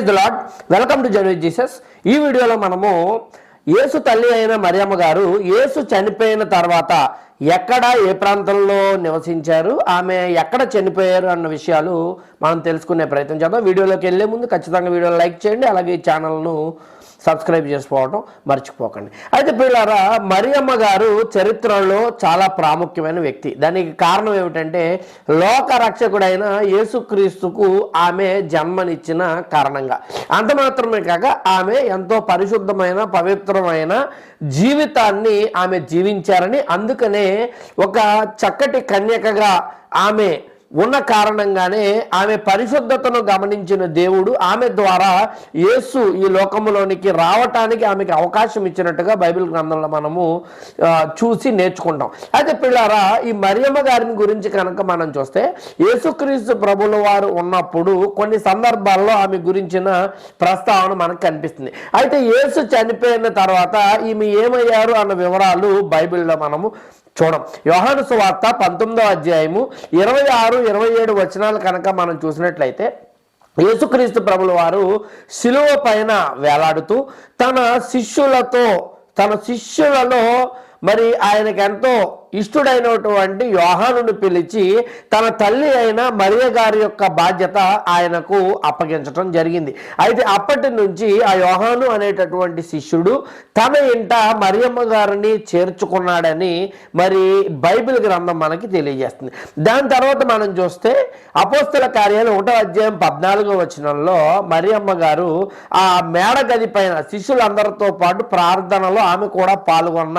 Praise the Lord welcome to January Jesus. ఈ వీడియోలో మనము యేసు తల్లి అయిన మరియమ్మ గారు యేసు చనిపోయిన తర్వాత ఎక్కడ ఏ ప్రాంతంలో నివసించారు ఆమె ఎక్కడ చనిపోయారు అన్న విషయాలు మనం తెలుసుకునే ప్రయత్నం చేద్దాం. వీడియోలోకి వెళ్ళే ముందు ఖచ్చితంగా వీడియో లైక్ చేయండి అలాగే ఛానల్ను సబ్స్క్రైబ్ చేసుకోవడం మర్చిపోకండి. అయితే పిల్లరా మరియమ్మ గారు చరిత్రలో చాలా ప్రాముఖ్యమైన వ్యక్తి. దానికి కారణం ఏమిటంటే లోక రక్షకుడైన యేసుక్రీస్తుకు ఆమె జన్మనిచ్చిన కారణంగా. అంత మాత్రమే కాక ఆమె ఎంతో పరిశుద్ధమైన పవిత్రమైన జీవితాన్ని ఆమె జీవించారని అందుకనే ఒక చక్కటి కన్యకగా ఆమె ఉన్న కారణంగానే ఆమె పరిశుద్ధతను గమనించిన దేవుడు ఆమె ద్వారా యేసు ఈ లోకంలోనికి రావటానికి ఆమెకి అవకాశం ఇచ్చినట్టుగా బైబిల్ గ్రంథంలో మనము చూసి నేర్చుకుంటాం. అయితే పిల్లారా ఈ మరియమ్మ గారిని గురించి కనుక మనం చూస్తే యేసుక్రీస్తు ప్రభుల వారు ఉన్నప్పుడు కొన్ని సందర్భాల్లో ఆమె గురించిన ప్రస్తావన మనకు కనిపిస్తుంది. అయితే యేసు చనిపోయిన తర్వాత ఈమె ఏమయ్యారు అన్న వివరాలు బైబిల్లో మనము చూడం. యోహాను సువార్త పంతొమ్మిదో అధ్యాయము ఇరవై ఆరు ఇరవై ఏడు వచనాలు కనుక మనం చూసినట్లయితే యేసుక్రీస్తు ప్రభుల వారు శిలువ పైన వేలాడుతూ తన శిష్యులతో తన శిష్యులలో మరి ఆయనకు ఎంతో ఇష్టుడైనటువంటి యోహానును పిలిచి తన తల్లి అయిన మరియ గారి యొక్క బాధ్యత ఆయనకు అప్పగించటం జరిగింది. అయితే అప్పటి నుంచి ఆ యోహాను అనేటటువంటి శిష్యుడు తన ఇంట మరియమ్మ గారిని చేర్చుకున్నాడని మరి బైబిల్ గ్రంథం మనకి తెలియజేస్తుంది. దాని తర్వాత మనం చూస్తే అపోస్తల కార్యాలు ఒకటో అధ్యాయం పద్నాలుగో వచనంలో మరియమ్మ గారు ఆ మేడ గది పైన శిష్యులందరితో పాటు ప్రార్థనలో ఆమె కూడా పాల్గొన్న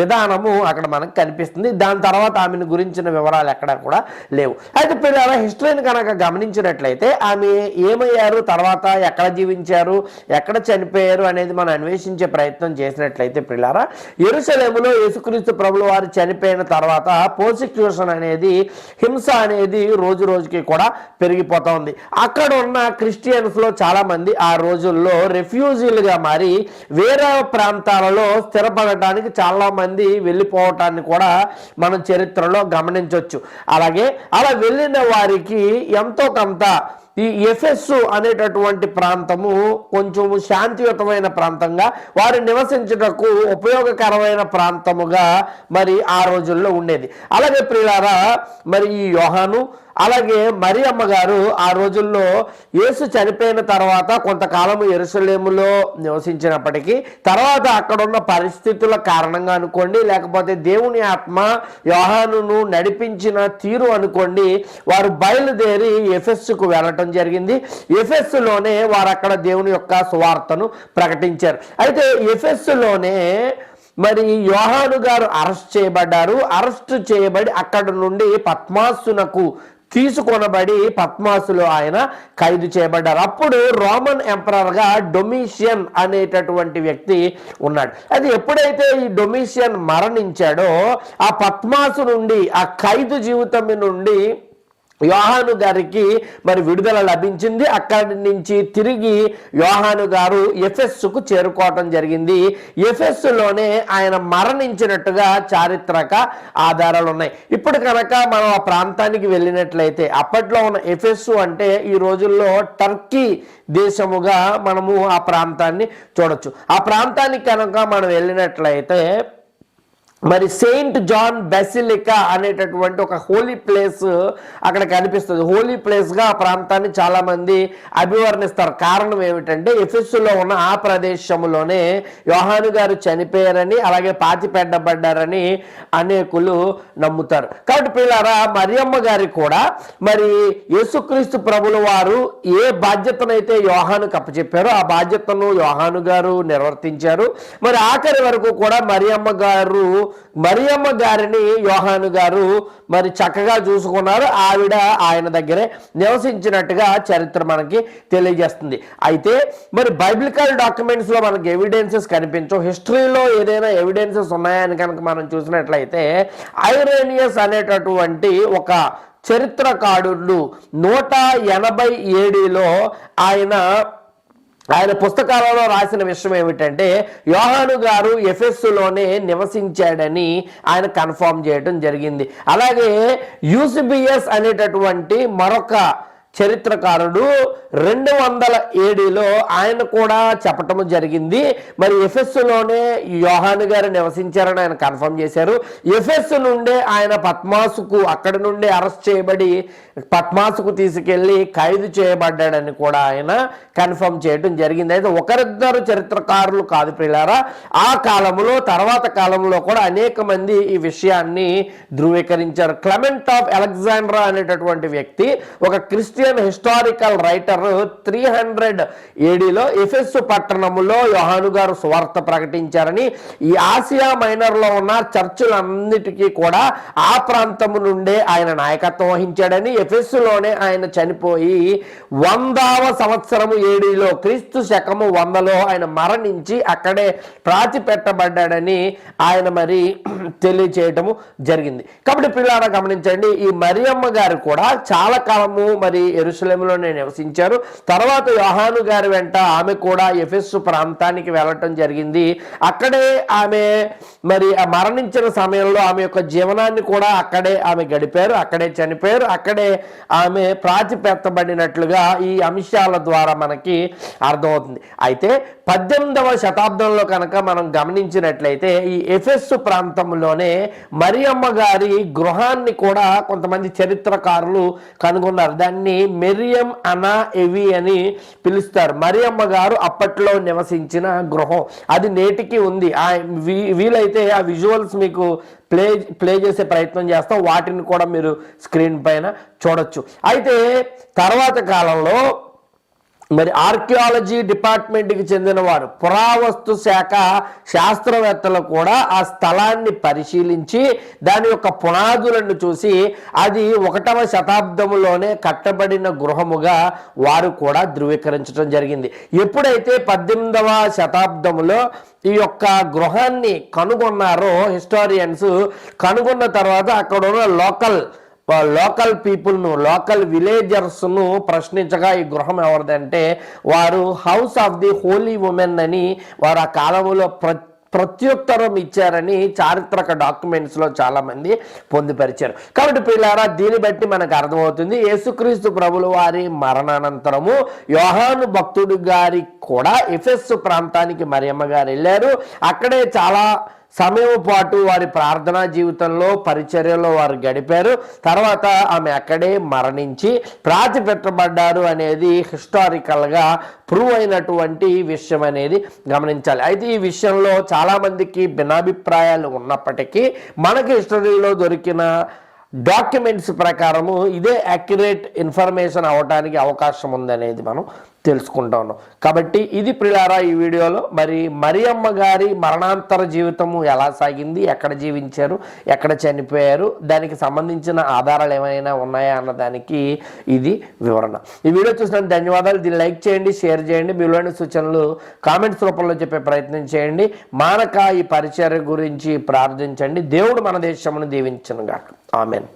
విధానము అక్కడ మనకు కనిపిస్తుంది. దాని తర్వాత ఆమెను గురించిన వివరాలు ఎక్కడ కూడా లేవు. అయితే పిల్లల హిస్టరీని కనుక గమనించినట్లయితే ఆమె ఏమయ్యారు? తర్వాత ఎక్కడ జీవించారు? ఎక్కడ చనిపోయారు? అనేది మనం అన్వేషించే ప్రయత్నం చేసినట్లయితే పిల్లారా ఎరుసలేములో యేసుక్రీస్తు ప్రభులు వారు చనిపోయిన తర్వాత పోసిక్యూషన్ అనేది హింస అనేది రోజు రోజుకి కూడా పెరిగిపోతా ఉంది అక్కడ ఉన్న క్రిస్టియన్స్లో చాలామంది ఆ రోజుల్లో రెఫ్యూజీలుగా మారి వేరే ప్రాంతాలలో స్థిరపడటానికి చాలా మంది వెళ్ళిపోవటాన్ని కూడా మనం చరిత్రలో గమనించవచ్చు అలాగే అలా వెళ్ళిన వారికి ఎంతో కొంత ఈ ఎఫెస్సు అనేటటువంటి ప్రాంతము కొంచెం శాంతియుతమైన ప్రాంతంగా వారు నివసించుటకు ఉపయోగకరమైన ప్రాంతముగా మరి ఆ రోజుల్లో ఉండేది. అలాగే ప్రియులారా మరి ఈ యోహాను అలాగే మరి అమ్మగారు ఆ రోజుల్లో యేసు చనిపోయిన తర్వాత కొంతకాలం ఎరుసలేములో నివసించినప్పటికీ తర్వాత అక్కడున్న పరిస్థితుల కారణంగా అనుకోండి లేకపోతే దేవుని ఆత్మ యోహానును నడిపించిన తీరు అనుకోండి వారు బయలుదేరి ఎఫెస్కు వెళ్ళటం జరిగింది. ఎఫెస్లోనే వారు అక్కడ దేవుని యొక్క సువార్తను ప్రకటించారు. అయితే ఎఫెస్లోనే మరి యోహాను గారు అరెస్ట్ చేయబడ్డారు. అరెస్ట్ చేయబడి అక్కడ నుండి పద్మాసునకు తీసుకొనబడి పద్మాసులో ఆయన ఖైదు చేయబడ్డారు. అప్పుడు రోమన్ ఎంపరర్గా డొమిషియన్ అనేటటువంటి వ్యక్తి ఉన్నాడు. అది ఎప్పుడైతే ఈ డొమిషియన్ మరణించాడో ఆ పద్మాసు నుండి ఆ ఖైదు జీవితం నుండి యోహాను గారికి మరి విడుదల లభించింది. అక్కడి నుంచి తిరిగి యోహాను గారు ఎఫెస్కు చేరుకోవటం జరిగింది. ఎఫెస్లోనే ఆయన మరణించినట్టుగా చారిత్రక ఆధారాలు ఉన్నాయి. ఇప్పుడు కనుక మనం ఆ ప్రాంతానికి వెళ్ళినట్లయితే అప్పట్లో ఉన్న ఎఫెస్ అంటే ఈ రోజుల్లో టర్కీ దేశముగా మనము ఆ ప్రాంతాన్ని చూడొచ్చు. ఆ ప్రాంతానికి కనుక మనం వెళ్ళినట్లయితే మరి సెయింట్ జాన్ బెసిలికా అనేటటువంటి ఒక హోలీ ప్లేస్ అక్కడ కనిపిస్తుంది. హోలీ ప్లేస్గా ఆ ప్రాంతాన్ని చాలామంది అభివర్ణిస్తారు. కారణం ఏమిటంటే ఎఫెస్సులో ఉన్న ఆ ప్రదేశంలోనే యోహాను గారు చనిపోయారని అలాగే పాతి పెట్టబడ్డారని అనేకులు నమ్ముతారు. కాబట్టి పిల్లారా మరియమ్మ గారి కూడా మరి యేసుక్రీస్తు ప్రభుల వారు ఏ బాధ్యతనైతే యోహాను కప్పచెప్పారో ఆ బాధ్యతను యోహాను గారు నిర్వర్తించారు. మరి ఆఖరి వరకు కూడా మరియమ్మ గారు మరియమ్మ గారిని యోహాను గారు మరి చక్కగా చూసుకున్నారు. ఆవిడ ఆయన దగ్గరే నివసించినట్టుగా చరిత్ర మనకి తెలియజేస్తుంది. అయితే మరి బైబిలికల్ డాక్యుమెంట్స్లో మనకి ఎవిడెన్సెస్ కనిపించవు. హిస్టరీలో ఏదైనా ఎవిడెన్సెస్ ఉన్నాయని కనుక మనం చూసినట్లయితే ఐరేనియస్ అనేటటువంటి ఒక చరిత్రకారుడు నూట ఎనభై ఏడులో ఆయన ఆయన పుస్తకాలలో రాసిన విషయం ఏమిటంటే యోహాను గారు ఎఫెస్సులోనే నివసించాడని ఆయన కన్ఫర్మ్ చేయడం జరిగింది. అలాగే యూసిబిఎస్ అనేటటువంటి మరొక చరిత్రకారుడు రెండు వందల ఏడులో ఆయన కూడా చెప్పటం జరిగింది. మరి ఎఫెస్సులోనే యోహాను గారు నివసించారని ఆయన కన్ఫర్మ్ చేశారు. ఎఫెస్ నుండే ఆయన పద్మాసుకు అక్కడి నుండి అరెస్ట్ చేయబడి పద్మాసుకు తీసుకెళ్ళి ఖైదు చేయబడ్డాడని కూడా ఆయన కన్ఫర్మ్ చేయడం జరిగింది. అయితే ఒకరిద్దరు చరిత్రకారులు కాదు పిల్లారా ఆ కాలంలో తర్వాత కాలంలో కూడా అనేక మంది ఈ విషయాన్ని ధృవీకరించారు. క్లమెంట్ ఆఫ్ అలెగ్జాండ్రా అనేటటువంటి వ్యక్తి ఒక Christian historical writer three hundred ఏడీలో ఎఫెస్ పట్టణములో యోహాను గారు సువార్త ప్రకటించారని ఈ ఆసియా మైనర్లో ఉన్న చర్చిలన్నిటికీ కూడా ఆ ప్రాంతము నుండే ఆయన నాయకత్వం వహించాడని ఎఫెస్సులోనే ఆయన చనిపోయి వందవ సంవత్సరము ఏడీలో క్రీస్తు శకము వందలో ఆయన మరణించి అక్కడే ప్రాతి పెట్టబడ్డాడని ఆయన మరి తెలియచేయటము జరిగింది. కాబట్టి పిల్లారా గమనించండి ఈ మరియమ్మ గారు కూడా చాలా కాలము మరి ఎరుసలేములోనే నివసించారు. తర్వాత యోహాను గారి వెంట ఆమె కూడా ఎఫెస్సు ప్రాంతానికి వెళ్ళటం జరిగింది. అక్కడే ఆమె మరి మరణించిన సమయంలో ఆమె యొక్క జీవనాన్ని కూడా అక్కడే ఆమె గడిపారు. అక్కడే చనిపోయారు. అక్కడే ఆమె ప్రాతిపెత్తబడినట్లుగా ఈ అంశాల ద్వారా మనకి అర్థమవుతుంది. అయితే పద్దెనిమిదవ శతాబ్దంలో కనుక మనం గమనించినట్లయితే ఈ ఎఫెస్సు ప్రాంతంలోనే మరియమ్మ గారి గృహాన్ని కూడా కొంతమంది చరిత్రకారులు కనుగొన్నారు. దాన్ని మెరియం అనా ఎవి అని పిలుస్తారు. మరియమ్మ గారు అప్పట్లో నివసించిన గృహం. అది నేటికి ఉంది. ఆ వీ- వీలైతే ఆ విజువల్స్ మీకు ప్లే ప్లే చేసే ప్రయత్నం చేస్తాం. వాటిని కూడా మీరు స్క్రీన్ పైన చూడొచ్చు. అయితే తర్వాత కాలంలో మరి ఆర్కియాలజీ డిపార్ట్మెంట్కి చెందిన వారు పురావస్తు శాఖ శాస్త్రవేత్తలు కూడా ఆ స్థలాన్ని పరిశీలించి దాని యొక్క పునాదులను చూసి అది ఒకటవ శతాబ్దములోనే కట్టబడిన గృహముగా వారు కూడా ధృవీకరించడం జరిగింది. ఎప్పుడైతే పద్దెనిమిదవ శతాబ్దములో ఈ యొక్క గృహాన్ని కనుగొన్నారో హిస్టారియన్స్ కనుగొన్న తర్వాత అక్కడ ఉన్న లోకల్ లోకల్ పీపుల్ను లోకల్ విలేజర్స్ను ప్రశ్నించగా ఈ గృహం ఎవరిదంటే వారు house of the holy women అని వారు ఆ కాలంలో ప్ర ప్రత్యుత్తరం ఇచ్చారని చారిత్రక డాక్యుమెంట్స్లో చాలామంది పొందుపరిచారు. కాబట్టి పిల్లారా దీన్ని బట్టి మనకు అర్థమవుతుంది యేసుక్రీస్తు ప్రభుల వారి మరణానంతరము యోహాను భక్తుడు గారి కూడా ఎఫెస్ ప్రాంతానికి మరియమ్మ గారు వెళ్ళారు. అక్కడే చాలా సమయం పాటు వారి ప్రార్థనా జీవితంలో పరిచర్యలో వారు గడిపారు. తర్వాత ఆమె అక్కడే మరణించి ప్రాతి పెట్టబడ్డారు అనేది హిస్టారికల్గా ప్రూవ్ అయినటువంటి విషయం అనేది గమనించాలి. అయితే ఈ విషయంలో చాలామందికి భిన్నాభిప్రాయాలు ఉన్నప్పటికీ మనకి హిస్టరీలో దొరికిన డాక్యుమెంట్స్ ప్రకారము ఇదే అక్యురేట్ ఇన్ఫర్మేషన్ అవడానికి అవకాశం ఉందనేది మనం తెలుసుకుంటా ఉన్నాం కాబట్టి ఇది ప్రిలారా ఈ వీడియోలో. మరి మరియమ్మ గారి మరణాంతర జీవితము ఎలా సాగింది? ఎక్కడ జీవించారు? ఎక్కడ చనిపోయారు? దానికి సంబంధించిన ఆధారాలు ఏమైనా ఉన్నాయా అన్న దానికి ఇది వివరణ. ఈ వీడియో చూసినందుకు ధన్యవాదాలు. దీన్ని లైక్ చేయండి షేర్ చేయండి. మీ విలువైన సూచనలు కామెంట్స్ రూపంలో చెప్పే ప్రయత్నం చేయండి. మానక ఈ పరిచర్య గురించి ప్రార్థించండి. దేవుడు మన దేశమును దీవించను గాక ఆమెన్.